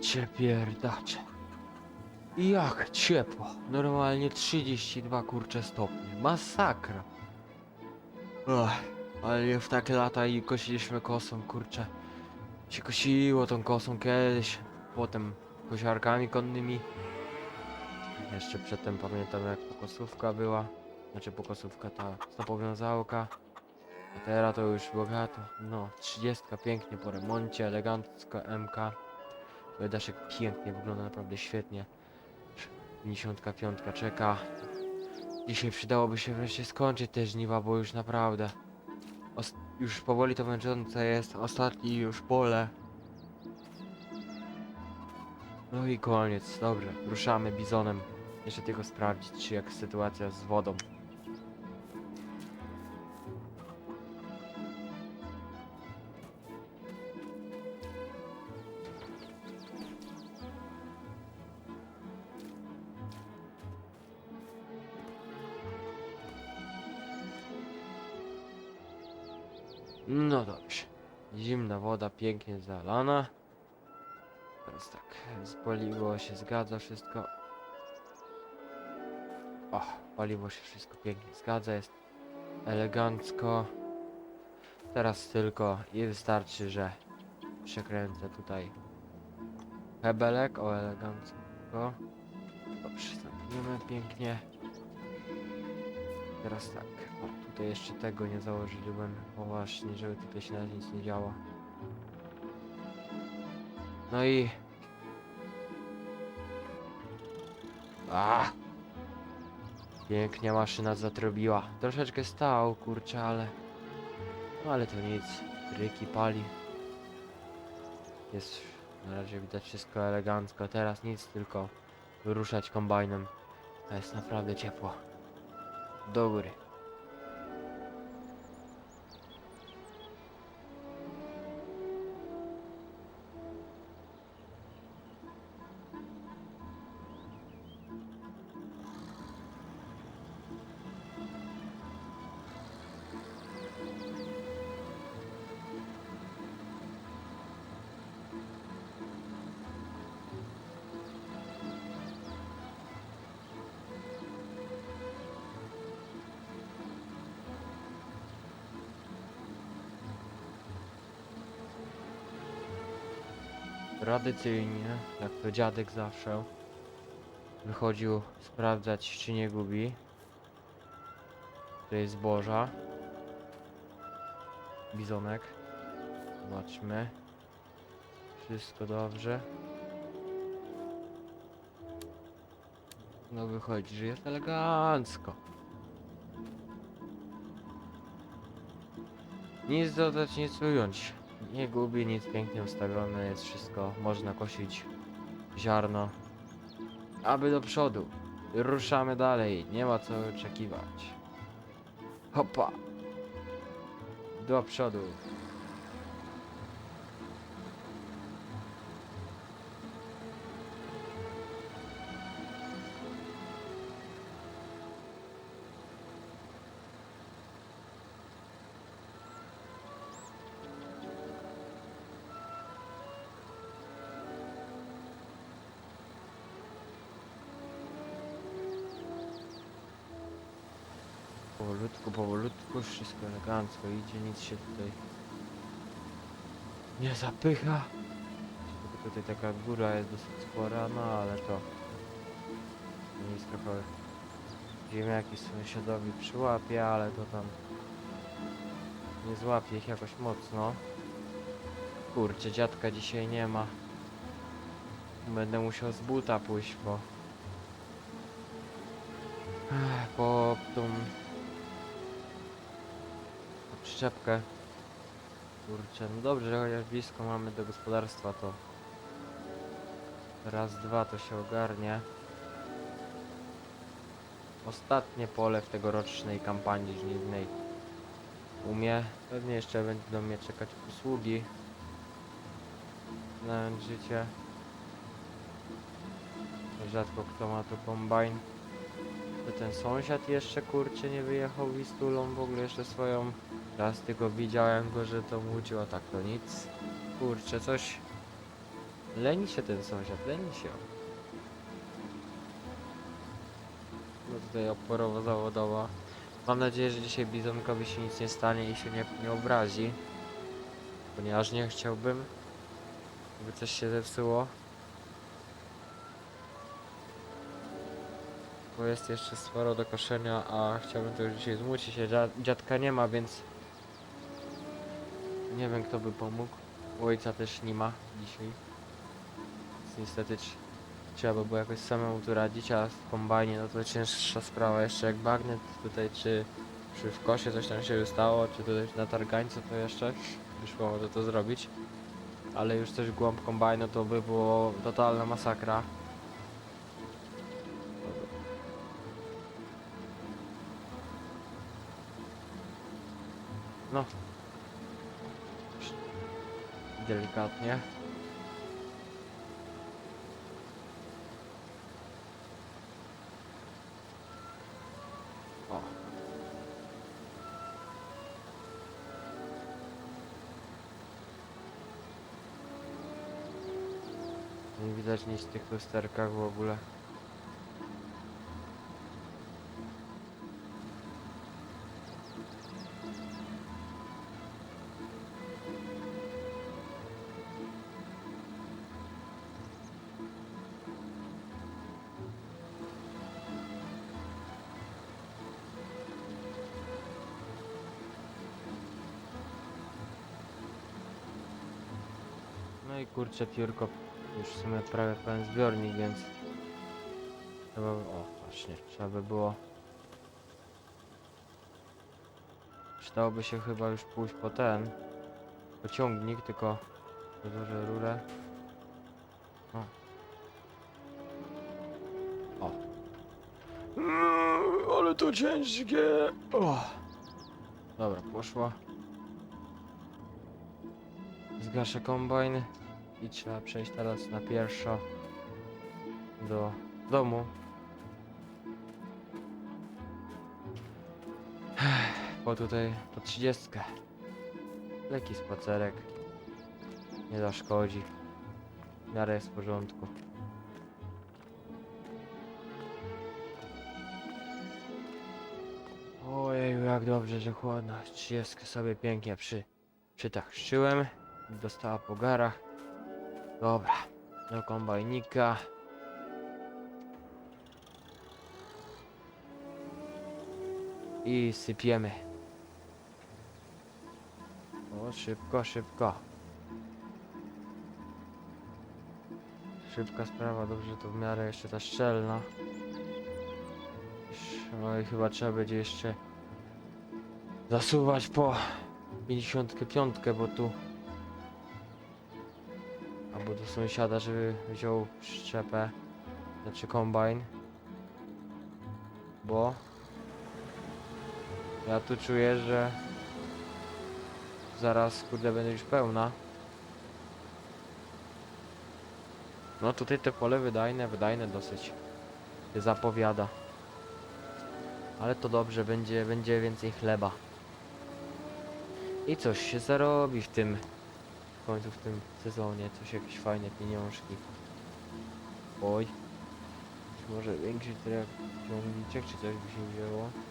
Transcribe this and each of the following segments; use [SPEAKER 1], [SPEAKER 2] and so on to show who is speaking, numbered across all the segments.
[SPEAKER 1] cię pierdacie. Jak ciepło. Normalnie 32 kurcze stopnie. Masakra. Ach, ale w takie lata i kosiliśmy kosą, kurczę. Się kosiło tą kosą kiedyś, potem kosiarkami konnymi. Jeszcze przedtem pamiętam jak pokosówka była. Znaczy pokosówka ta stopowiązałka. A teraz to już bogato. No, 30 pięknie po remoncie, elegancko MK. Daszek pięknie wygląda, naprawdę świetnie. 55 czeka. Dzisiaj przydałoby się wreszcie skończyć te żniwa, bo już naprawdę już powoli to męczące jest. Ostatni już pole. No i koniec, dobrze. Ruszamy bizonem. Jeszcze tylko sprawdzić, czy jak sytuacja z wodą. No dobrze. Zimna woda pięknie zalana. Teraz tak, z paliwo się zgadza wszystko. O, paliwo się wszystko pięknie zgadza, jest elegancko. Teraz tylko i wystarczy, że przekręcę tutaj hebelek, o elegancko. Dobrze, zamkniemy pięknie. Teraz tak, tutaj jeszcze tego nie założyłem, bo właśnie, żeby tutaj się nawet nic nie działo. No i... A! Pięknie maszyna zatrobiła. Troszeczkę stał, kurczę, ale... No ale to nic. Tryki pali. Jest na razie widać wszystko elegancko. Teraz nic, tylko wyruszać kombajnem. To jest naprawdę ciepło. Do Tradycyjnie, jak to dziadek zawsze wychodził sprawdzać, czy nie gubi. To jest zboża. Bizonek. Zobaczmy. Wszystko dobrze. No wychodzi, że jest elegancko. Nic dodać, nic ująć. Nie gubi, nic pięknie ustawione jest wszystko. Można kosić ziarno. Aby do przodu. Ruszamy dalej. Nie ma co oczekiwać. Hopa. Do przodu. Powolutku, powolutku, wszystko elegancko idzie, nic się tutaj nie zapycha. Tylko tutaj taka góra jest dosyć spora, no ale to nie jest trochę ziemniaki sąsiadowi przyłapie, ale to tam nie złapie ich jakoś mocno. Kurczę, dziadka dzisiaj nie ma. Będę musiał z buta pójść. Ech, po tą przyczepkę. Kurczę, no dobrze, chociaż blisko mamy do gospodarstwa, to raz, dwa to się ogarnie. Ostatnie pole w tegorocznej kampanii żniwnej umie. Pewnie jeszcze będą mnie czekać usługi. Znając życie. Rzadko kto ma tu kombajn. To ten sąsiad jeszcze kurczę nie wyjechał Wistulą w ogóle jeszcze swoją Raz tylko widziałem go, że to łudził, a tak to nic. Kurczę, coś Leni się ten sąsiad, leni się. No tutaj oporowo-zawodowa. Mam nadzieję, że dzisiaj Bizonkowi się nic nie stanie i się nie, nie obrazi. Ponieważ nie chciałbym, żeby coś się zepsuło. Bo jest jeszcze sporo do koszenia, a chciałbym to już dzisiaj zmucić. Dzia- Dziadka nie ma, więc nie wiem kto by pomógł. Ojca też nie ma dzisiaj. Więc niestety trz- trzeba by było jakoś samemu tu radzić, a w kombajnie no to cięższa sprawa. Jeszcze jak bagnet tutaj, czy, czy w kosie coś tam się stało, czy tutaj na targańcu to jeszcze wyszło może to zrobić. Ale już coś w głąb kombajnu to by było totalna masakra. No. Delikatnie. O. Nie widać nic w tych lusterkach w ogóle. I kurczę piórko już w sumie prawie pełen zbiornik, więc trzeba o właśnie, trzeba by było. Przydałoby się chyba już pójść po ten pociągnik, tylko przedłużę rurę. O. O. Mm, ale to ciężkie. O. dobra, poszło. Zgaszę kombajn i trzeba przejść teraz na pieszo do domu. Po tutaj, po 30. Leki spacerek. Nie zaszkodzi. W miarę jest w porządku. Ojej, jak dobrze, że chłodno. 30 sobie pięknie przy, przytachczyłem. Dostała po garach. Dobra, do kombajnika. I sypiemy. O, szybko, szybko. Szybka sprawa, dobrze to w miarę jeszcze ta szczelna. No i chyba trzeba będzie jeszcze zasuwać po 55, bo tu do sąsiada, żeby wziął przyczepę, znaczy kombajn. Bo ja tu czuję, że zaraz kurde będę już pełna. No tutaj te pole wydajne, wydajne dosyć się zapowiada. Ale to dobrze, będzie, będzie więcej chleba. I coś się zarobi w tym w końcu w tym sezonie coś jakieś fajne pieniążki. Oj. Czy może większy trak ciągniczek czy coś by się wzięło?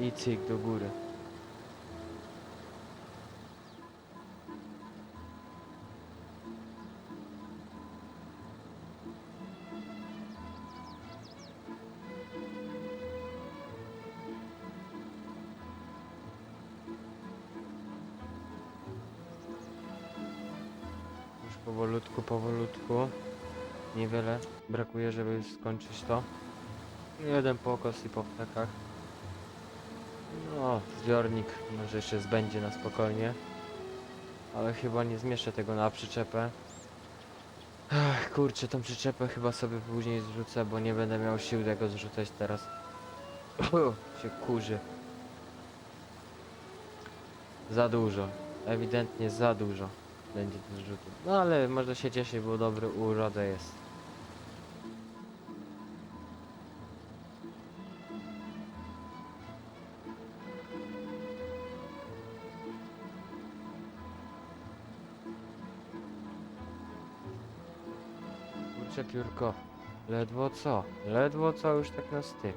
[SPEAKER 1] I cyk do góry. Już powolutku, powolutku. Niewiele brakuje, żeby skończyć to. Jeden pokos i po ptakach. No, zbiornik może jeszcze zbędzie na spokojnie. Ale chyba nie zmieszczę tego na przyczepę. Ach, kurczę, tą przyczepę chyba sobie później zrzucę, bo nie będę miał sił tego zrzucać teraz. Uff, się kurzy. Za dużo. Ewidentnie za dużo będzie do zrzutu. No ale można się cieszyć, bo dobry urodę jest. Piórko. Ledwo co? Ledwo co już tak na styk.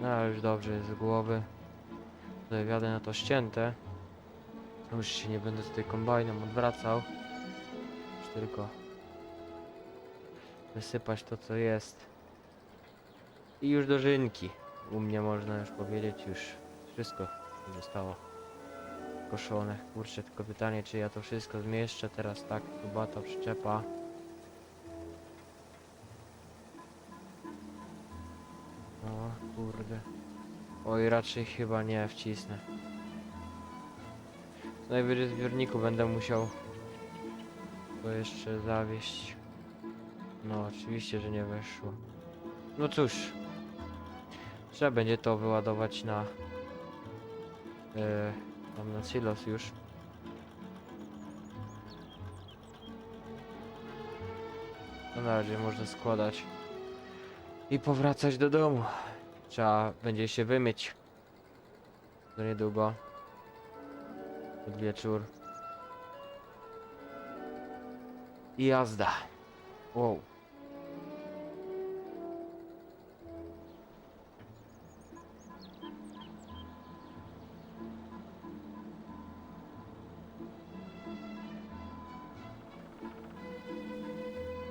[SPEAKER 1] No ale już dobrze jest z głowy. Tutaj wiadę na to ścięte. Już się nie będę tutaj kombajnem odwracał. Już tylko wysypać to co jest. I już dożynki. U mnie można już powiedzieć już wszystko zostało koszone. Kurczę, tylko pytanie czy ja to wszystko zmieszczę teraz tak, chyba to przyczepa. Kurde. Oj, raczej chyba nie wcisnę. Co najwyżej zbiorniku będę musiał to jeszcze zawieść. No, oczywiście, że nie weszło. No cóż. Trzeba będzie to wyładować na... Tam na silos już. No na razie można składać i powracać do domu. Trzeba będzie się wymyć. Do niedługo. Pod wieczór. I jazda. Wow.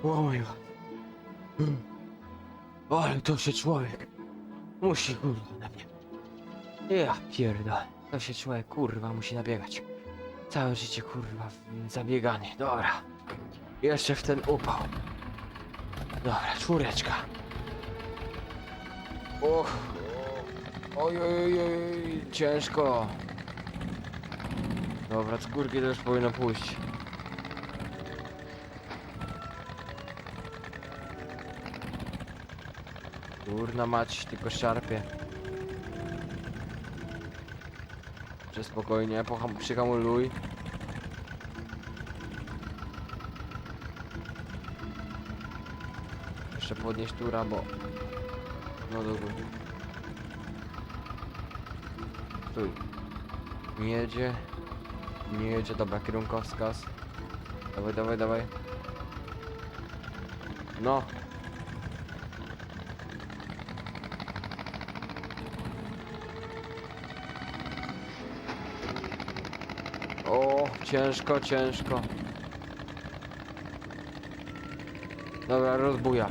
[SPEAKER 1] Mój God. Ale to się człowiek musi kurwa nabiegać. Ja pierdolę. To się człowiek kurwa musi nabiegać. Całe życie kurwa w zabieganie. Dobra. Jeszcze w ten upał. Dobra, czwóreczka. Och. Oj, oj, oj, oj, ciężko. Dobra, skórki też powinno pójść. Kurna mać, tylko szarpie. Że spokojnie, poham, przyhamuluj. Jeszcze podnieść tura, bo... No do góry. Stój. Nie jedzie. Nie jedzie, dobra, kierunkowskaz. Dawaj, dawaj, dawaj. No, O, ciężko, ciężko. Dobra, rozbuja.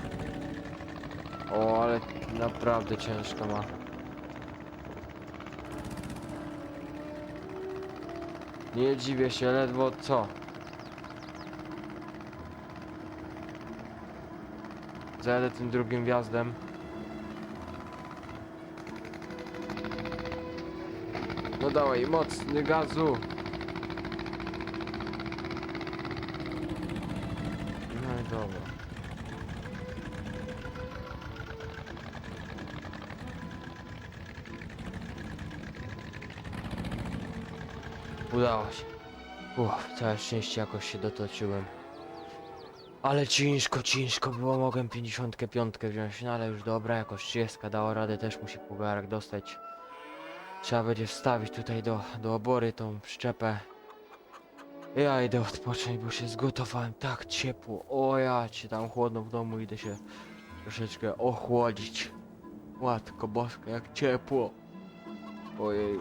[SPEAKER 1] O, ale naprawdę ciężko ma. Nie dziwię się, ledwo co. Zajadę tym drugim wjazdem. No dawaj, mocny gazu. No i dobra. Udało się. Uff, całe szczęście jakoś się dotoczyłem. Ale ciężko, ciężko było, mogłem 55 wziąć, no ale już dobra, jakoś 30 dała radę, też musi pugarek dostać. Trzeba będzie wstawić tutaj do, do obory tą przyczepę. Ja idę odpocząć, bo się zgotowałem tak ciepło. O ja cię tam chłodno w domu, idę się troszeczkę ochłodzić. Łatko boska, jak ciepło. Ojej.